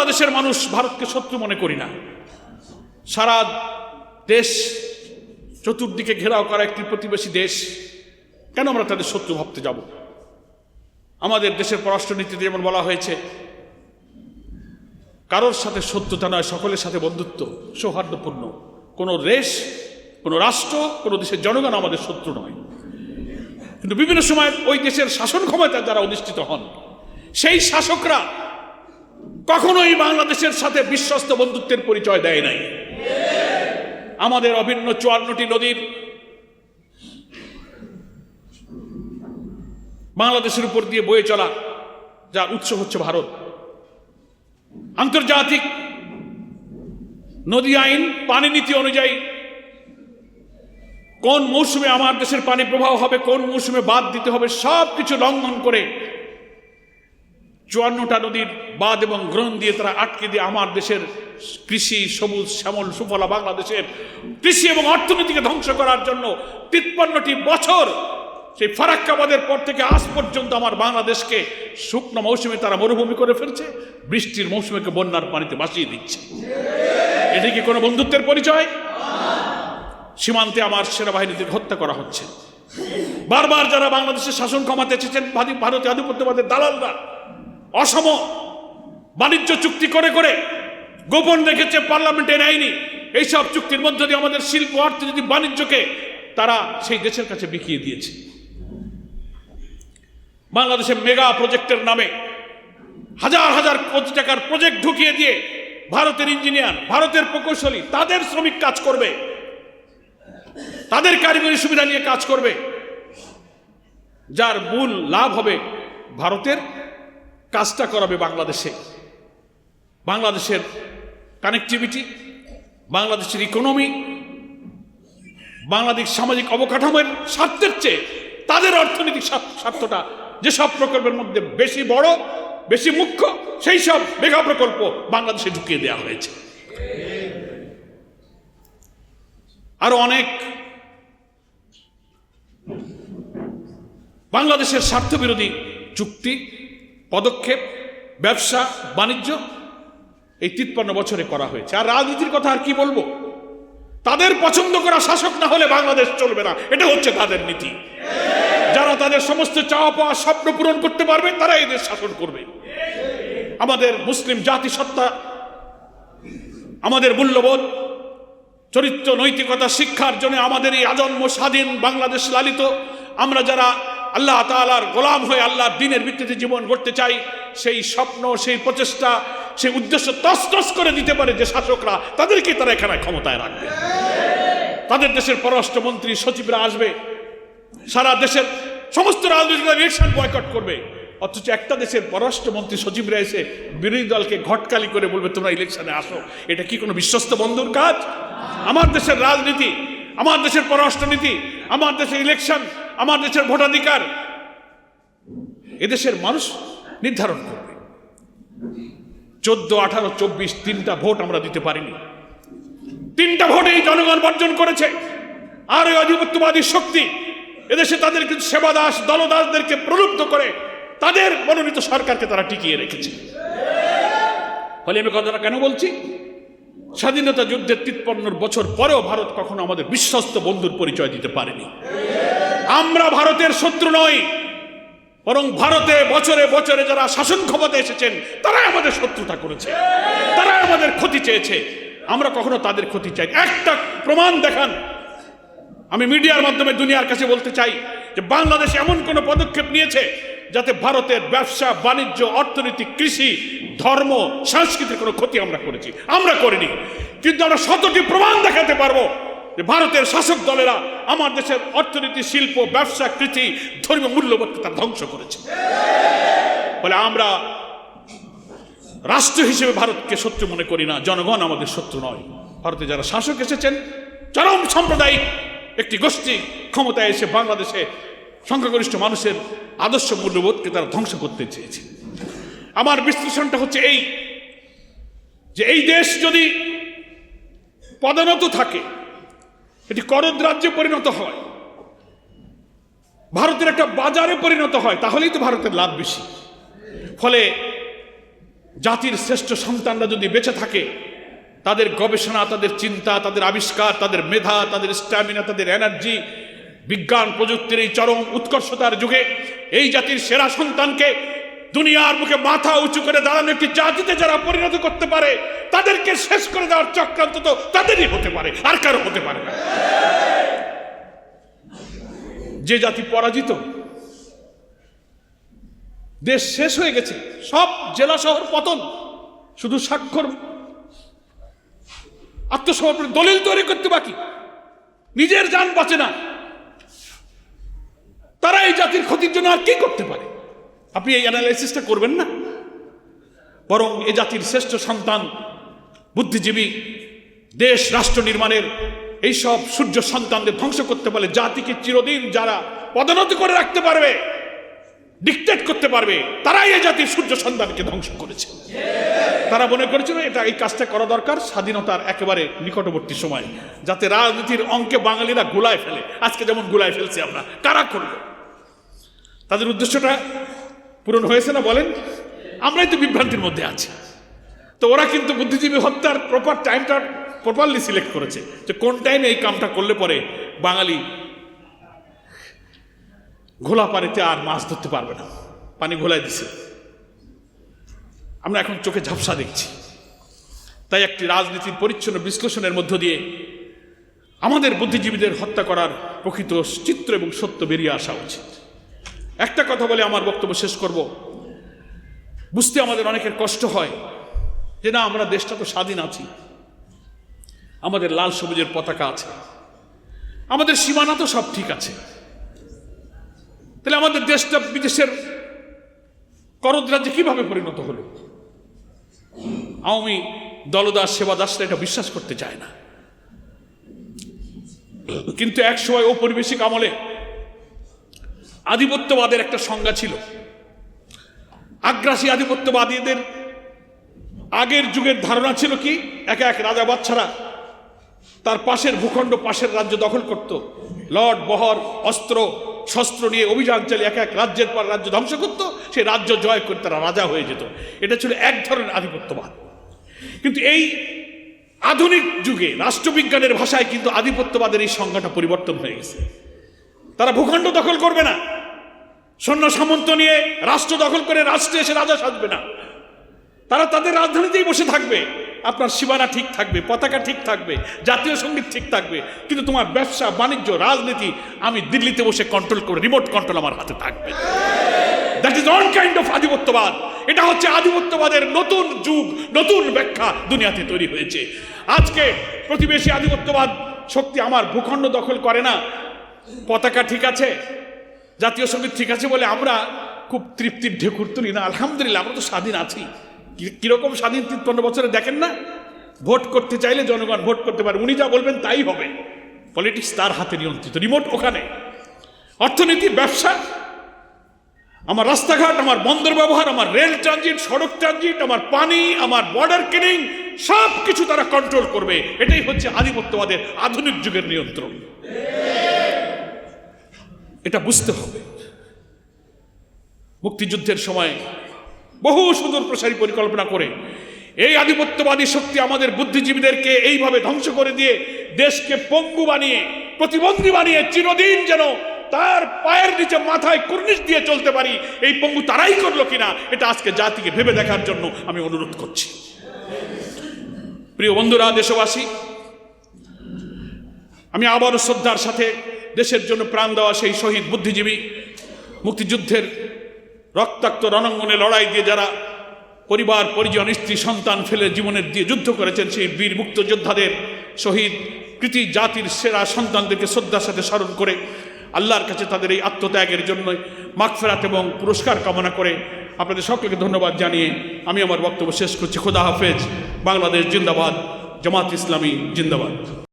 বাংলাদেশের মানুষ ভারতকে শত্রু মনে করি না। সারা দেশ চতুর্দিকে ঘেরাও করা একটি প্রতিবেশী দেশ, কেন আমরা তাদের শত্রু ভাবতে যাব? আমাদের দেশের পররাষ্ট্রনীতিতে যেমন বলা হয়েছে, কারোর সাথে শত্রুতা নয়, সকলের সাথে বন্ধুত্ব, সৌহার্দ্যপূর্ণ। কোনো দেশ, কোনো রাষ্ট্র, কোনো দেশের জনগণ আমাদের শত্রু নয়। কিন্তু বিভিন্ন সময় ওই দেশের শাসন ক্ষমতায় যারা অধিষ্ঠিত হন, সেই শাসকরা কখনোই বাংলাদেশের সাথে বিশ্বস্ত বন্ধুত্বের পরিচয় দেয় নাই। আমাদের অভিন্ন চুয়ান্নটি নদীর বাংলাদেশের উপর দিয়ে বয়ে চলা যার উৎস হচ্ছে ভারত। আন্তর্জাতিক নদী আইন পানি নীতি অনুযায়ী কোন মৌসুমে আমার দেশের পানি প্রবাহ হবে, কোন মৌসুমে বাদ দিতে হবে সব কিছু লঙ্ঘন করে চুয়ান্নটা নদীর বাদ এবং গ্রহণ দিয়ে তারা আটকে দিয়ে আমার দেশের কৃষি, সবুজ, শ্যামল, সুফলা বাংলাদেশের কৃষি এবং অর্থনীতিকে ধ্বংস করার জন্য তিপ্পান্নটি বছর সেই ফারাক্কাবাদের পর থেকে আজ পর্যন্ত আমার বাংলাদেশকে শুকনো মৌসুমে তারা মরুভূমি করে ফেলছে, বৃষ্টির মৌসুমেকে বন্যার পানিতে ভাসিয়ে দিচ্ছে। এটি কি কোনো বন্ধুত্বের পরিচয়? সীমান্তে আমার সেনাবাহিনীদের হত্যা করা হচ্ছে। বারবার যারা বাংলাদেশের শাসন ক্ষমতা এসেছেন ভারী- ভারতীয় আধিপত্যবাদের দালালরা অসম বাণিজ্য চুক্তি করে করে গোপন রেখেছে, পার্লামেন্টে নেয়নি। এইসব চুক্তির মধ্য দিয়ে আমাদের শিল্প, অর্থনীতি, বাণিজ্যকে তারা সেই দেশের কাছে বিকিয়ে দিয়েছে। বাংলাদেশে মেগা প্রজেক্টের নামে হাজার হাজার কোটি টাকার প্রজেক্ট ঢুকিয়ে দিয়ে ভারতের ইঞ্জিনিয়ার, ভারতের প্রকৌশলী, তাদের শ্রমিক কাজ করবে। তাদের কারিগরি সুবিধা নিয়ে কাজ করবে। যার মূল লাভ হবে ভারতের কাজটা করাবে বাংলাদেশে। বাংলাদেশের কানেক্টিভিটি বাংলাদেশের ইকোনমি বাংলাদেশ সামাজিক অবকাঠামোর স্বার্থের চেয়ে তাদের অর্থনৈতিক স্বার্থটা যেসব প্রকল্পের মধ্যে বেশি বড়, বেশি মুখ্য, সেই সব মেগা প্রকল্প বাংলাদেশে ঢুকিয়ে দেওয়া হয়েছে। আরও অনেক বাংলাদেশের স্বার্থবিরোধী চুক্তি পদক্ষেপ, ব্যবসা, বাণিজ্য, এই তিপ্পান্ন বছরে করা হয়েছে। আর রাজনীতির কথা আর কি বলব? তাদের পছন্দ করা শাসক না হলে বাংলাদেশ চলবে না। এটা হচ্ছে তাদের নীতি। যারা তাদের সমস্ত চাওয়া পাওয়া স্বপ্ন পূরণ করতে পারবে, তারা এই দেশ শাসন করবে। আমাদের মুসলিম জাতিসত্তা, আমাদের মূল্যবোধ, চরিত্র, নৈতিকতা, শিক্ষার জন্য আমাদের এই আজন্ম স্বাধীন বাংলাদেশ লালিত। আমরা যারা আল্লাহ তাআলার গোলাম হয়ে আল্লাহর দিনের ভিত্তিতে জীবন গড়তে চাই, সেই স্বপ্ন, সেই প্রচেষ্টা, সেই উদ্দেশ্য তস করে দিতে পারে যে শাসকরা তাদেরকে তারা এখানে ক্ষমতায় রাখবে। তাদের দেশের পররাষ্ট্রমন্ত্রী সচিবরা আসবে, সারা দেশের সমস্ত রাজনৈতিক দল ইলেকশন বয়কট করবে। অথচ একটা দেশের পররাষ্ট্রমন্ত্রী সচিবরা এসে বিরোধী দলকে ঘটকালি করে বলবে, তোমরা ইলেকশনে আসো। এটা কি কোনো বিশ্বস্ত বন্ধুর কাজ? আমার দেশের রাজনীতি, আমার দেশের পররাষ্ট্রনীতি, আমার দেশের ইলেকশন আমার দেশের ভোটাধিকার। এদেশের মানুষ নির্ধারণ করবে। চোদ্দ, আঠারো, চব্বিশ তিনটা ভোট আমরা দিতে পারিনি। তিনটা ভোটেই জনগণ বর্জন করেছে। আর ওই আধিপত্যবাদী শক্তি এদেশে তাদের কিছু সেবাদাস দলদাসদেরকে প্রলুব্ধ করে তাদের মনোনীত সরকারকে তারা টিকিয়ে রেখেছে। ফলে আমি কথাটা কেন বলছি? স্বাধীনতা যুদ্ধের তিপ্পান্নর বছর পরেও ভারত কখনো আমাদের বিশ্বস্ত বন্ধুর পরিচয় দিতে পারেনি। আমরা ভারতের শত্রু নই, বরং ভারতে বছরে বছরে যারা শাসন ক্ষমতা এসেছেন, তারাই আমাদের শত্রুতা করেছে, তারাই আমাদের ক্ষতি চেয়েছে। আমরা কখনো তাদের ক্ষতি চাই একটা প্রমাণ দেখান। আমি মিডিয়ার মাধ্যমে দুনিয়ার কাছে বলতে চাই যে বাংলাদেশ এমন কোন পদক্ষেপ নিয়েছে যাতে ভারতের ব্যবসা, বাণিজ্য, অর্থনীতি, কৃষি, ধর্ম, সংস্কৃতির কোনো ক্ষতি আমরা করেছি। আমরা করিনি। কিন্তু আমরা শতটি প্রমাণ দেখাতে পারব যে ভারতের শাসক দলেরা আমার দেশের অর্থনীতি, শিল্প, ব্যবসা কৃষি ধর্মীয় মূল্যবোধকে তারা ধ্বংস করেছে। বলে আমরা রাষ্ট্র হিসেবে ভারতকে শত্রু মনে করি না, জনগণ আমাদের শত্রু নয়। ভারতে যারা শাসক এসেছেন, চরম সাম্প্রদায়িক একটি গোষ্ঠী ক্ষমতায় এসে বাংলাদেশে সংখ্যাগরিষ্ঠ মানুষের আদর্শ মূল্যবোধকে তারা ধ্বংস করতে চেয়েছে। আমার বিশ্লেষণটা হচ্ছে এই, যে এই দেশ যদি পদানত থাকে এটি করদ রাজ্যে পরিণত হয়। ভারতের একটা বাজারে পরিণত হয়, তাহলেই তো ভারতের লাভ বেশি। ফলে জাতির শ্রেষ্ঠ সন্তানরা যদি বেঁচে থাকে, তাদের গবেষণা, তাদের চিন্তা, তাদের আবিষ্কার, তাদের মেধা, তাদের স্ট্যামিনা তাদের এনার্জি বিজ্ঞান, প্রযুক্তির এই চরম উৎকর্ষতার যুগে এই জাতির সেরা সন্তানকে দুনিয়ার মুখে মাথা উঁচু করে দাঁড়ানো একটি জাতিতে যারা পরিণত করতে পারে, তাদেরকে শেষ করে দেওয়ার চক্রান্ত তো তাদেরই হতে পারে, আর কারও হতে পারে না। যে জাতি পরাজিত, দেশ শেষ হয়ে গেছে, সব জেলা শহর পতন, শুধু স্বাক্ষর, আত্মসমর্পণ, দলিল তৈরি করতে বাকি, নিজের যান বাঁচে না। তারা এই জাতির ক্ষতির জন্য আর কি করতে পারে? আপনি এই অ্যানালাইসিসটা করবেন না? বরং এ জাতির শ্রেষ্ঠ সন্তান, বুদ্ধিজীবী, দেশ, রাষ্ট্র নির্মাণের এইসব সূর্য সন্তানদের ধ্বংস করতে পারলে জাতিকে চিরদিন যারা পদোন্নতি করে রাখতে পারবে ডিকটেট করতে পারবে, তারাই এই জাতির সূর্য সন্তানকে ধ্বংস করেছে। তারা মনে করেছিল এটা এই কাজটা করা দরকার, স্বাধীনতার একেবারে নিকটবর্তী সময়, যাতে রাজনীতির অঙ্কে বাঙালিরা গুলায় ফেলে। আজকে যেমন গুলায় ফেলছি আমরা, কারা করল? তাদের উদ্দেশ্যটা পূরণ হয়েছে না বলেন? আমরাই তো বিভ্রান্তির মধ্যে আছি। তো ওরা কিন্তু বুদ্ধিজীবী হত্যার প্রপার টাইমটা প্রপারলি সিলেক্ট করেছে যে কোন টাইমে এই কামটা করলে পরে বাঙালি ঘোলা পানিতে আর মাছ ধরতে পারবে না। পানি ঘোলায় দিছে। আমরা এখন চোখে ঝাপসা দেখছি। তাই একটি রাজনীতির পরিচ্ছন্ন বিশ্লেষণের মধ্য দিয়ে আমাদের বুদ্ধিজীবীদের হত্যা করার প্রকৃত চিত্র এবং সত্য বেরিয়ে আসা উচিত। একটা কথা বলে আমার বক্তব্য শেষ করব। বুঝতে আমাদের অনেকের কষ্ট হয় যে না, আমরা দেশটা তো স্বাধীন আছি। আমাদের লাল সবুজের পতাকা আছে। আমাদের সীমানা তো সব ঠিক আছে। তাহলে আমাদের দেশটা বিদেশের করদ রাজ্যে কীভাবে পরিণত হলো? আওয়ামী দলদাস সেবা সেবাদাসরা এটা বিশ্বাস করতে চায় না। কিন্তু এক সময় ঔপনিবেশিক আমলে আধিপত্যবাদের একটা সংজ্ঞা ছিল। আগ্রাসী আধিপত্যবাদীদের আগের যুগের ধারণা ছিল কি? এক এক রাজা বাচ্চারা তার পাশের ভূখণ্ড, পাশের রাজ্য দখল করত। লর্ড বহর অস্ত্র, শস্ত্র নিয়ে অভিযান চালিয়ে এক এক রাজ্যের পর রাজ্য ধ্বংস করত। সেই রাজ্য জয় করে তারা রাজা হয়ে যেত। এটা ছিল এক ধরনের আধিপত্যবাদ। কিন্তু এই আধুনিক যুগে রাষ্ট্রবিজ্ঞানের ভাষায় কিন্তু আধিপত্যবাদের এই সংজ্ঞাটা পরিবর্তন হয়ে গেছে। তারা ভূখণ্ড দখল করবে না। সৈন্য সামন্ত নিয়ে রাষ্ট্র দখল করে রাষ্ট্রে এসে রাজা সাজবে না। তারা তাদের রাজধানীতেই বসে থাকবে। আপনার সীমানা ঠিক থাকবে, পতাকা ঠিক থাকবে, জাতীয় সংগীত ঠিক থাকবে। কিন্তু তোমার ব্যবসা, বাণিজ্য, রাজনীতি আমি দিল্লিতে বসে কন্ট্রোল করে রিমোট কন্ট্রোল আমার হাতে থাকবে। That is on kind of আধিপত্যবাদ। এটা হচ্ছে আধিপত্যবাদের নতুন যুগ, নতুন ব্যাখ্যা দুনিয়াতে তৈরি হয়েছে। আজকে প্রতিবেশী আধিপত্যবাদ শক্তি আমার ভূখণ্ড দখল করে না। পতাকা ঠিক আছে? জাতীয় সংগীত ঠিক আছে বলে আমরা খুব তৃপ্তির ঢেকুর তুলি না। আলহামদুলিল্লাহ, আমরা তো স্বাধীন আছি। কীরকম স্বাধীন তিপ্পান্ন বছরে দেখেন না? ভোট করতে চাইলে জনগণ ভোট করতে পারে। উনি যা বলবেন তাই হবে। পলিটিক্স তার হাতে নিয়ন্ত্রিত রিমোট ওখানে। অর্থনীতি, ব্যবসা, আমার রাস্তাঘাট, আমার বন্দর ব্যবহার, আমার রেল ট্রানজিট সড়ক ট্রানজিট আমার পানি, আমার বর্ডার কেনিং সব কিছু তারা কন্ট্রোল করবে। এটাই হচ্ছে আধিপত্যবাদের আধুনিক যুগের নিয়ন্ত্রণ। এটা বুঝতে হবে। মুক্তিযুদ্ধের সময় বহু সুদূর প্রসারী পরিকল্পনা করে এই আধিপত্যবাদী শক্তি আমাদের বুদ্ধিজীবীদেরকে এইভাবে ধ্বংস করে দিয়ে দেশকে পঙ্গু বানিয়ে, প্রতিবন্ধী বানিয়ে চিরদিন যেন তার পায়ের নিচে মাথায় কুর্নিশ দিয়ে চলতে পারি, এই পঙ্গু তারাই করল কিনা, এটা আজকে জাতিকে ভেবে দেখার জন্য আমি অনুরোধ করছি। প্রিয় বন্ধুরা, দেশবাসী, আমি আবারও শ্রদ্ধার সাথে দেশের জন্য প্রাণ দেওয়া সেই শহীদ বুদ্ধিজীবী মুক্তিযুদ্ধের রক্তাক্ত রণাঙ্গনে লড়াই দিয়ে যারা পরিবার, পরিজন, স্ত্রী, সন্তান ফেলে জীবনের দিয়ে যুদ্ধ করেছেন, সেই বীর মুক্তযোদ্ধাদের শহীদ কৃতি জাতির সেরা সন্তানদেরকে শ্রদ্ধার সাথে স্মরণ করে আল্লাহর কাছে তাদের এই আত্মত্যাগের জন্য মাগফেরাত এবং পুরস্কার কামনা করে আপনাদের সকলকে ধন্যবাদ জানিয়ে আমি আমার বক্তব্য শেষ করছি। খোদা হাফেজ। বাংলাদেশ জিন্দাবাদ। জামাত ইসলামী জিন্দাবাদ।